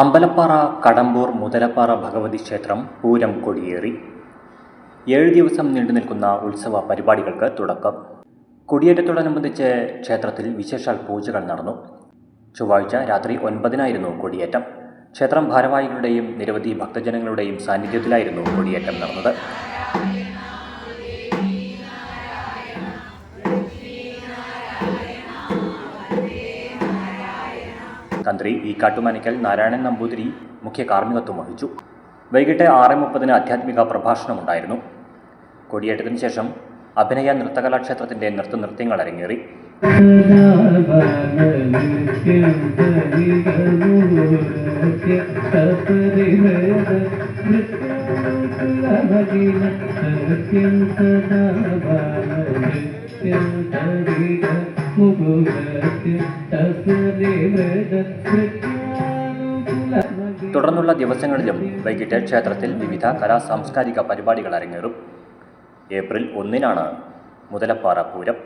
അമ്പലപ്പാറ കടമ്പൂർ മുതലപ്പാറ ഭഗവതി ക്ഷേത്രം പൂരം കൊടിയേറി. ഏഴ് ദിവസം നീണ്ടു നിൽക്കുന്ന ഉത്സവ പരിപാടികൾക്ക് തുടക്കം. കൊടിയേറ്റത്തോടനുബന്ധിച്ച് ക്ഷേത്രത്തിൽ വിശേഷാൽ പൂജകൾ നടന്നു. ചൊവ്വാഴ്ച രാത്രി ഒൻപതിനായിരുന്നു കൊടിയേറ്റം. ക്ഷേത്രം ഭാരവാഹികളുടെയും നിരവധി ഭക്തജനങ്ങളുടെയും സാന്നിധ്യത്തിലായിരുന്നു കൊടിയേറ്റം നടന്നത്. തന്ത്രി ഇ കാട്ടുമാനിക്കൽ നാരായണൻ നമ്പൂതിരി മുഖ്യ കാർമ്മികത്വം വഹിച്ചു. വൈകിട്ട് ആറ് മുപ്പതിന് ആധ്യാത്മിക പ്രഭാഷണമുണ്ടായിരുന്നു. കൊടിയേറ്റത്തിന് ശേഷം അഭിനയ നൃത്തകലാക്ഷേത്രത്തിന്റെ നൃത്തനൃത്യങ്ങൾ അരങ്ങേറി. തുടർന്നുള്ള ദിവസങ്ങളിലും വൈകിട്ട് ക്ഷേത്രത്തിൽ വിവിധ കലാ സാംസ്കാരിക പരിപാടികൾ അരങ്ങേറും. ഏപ്രിൽ ഒന്നിനാണ് മുതലപ്പാറ പൂരം.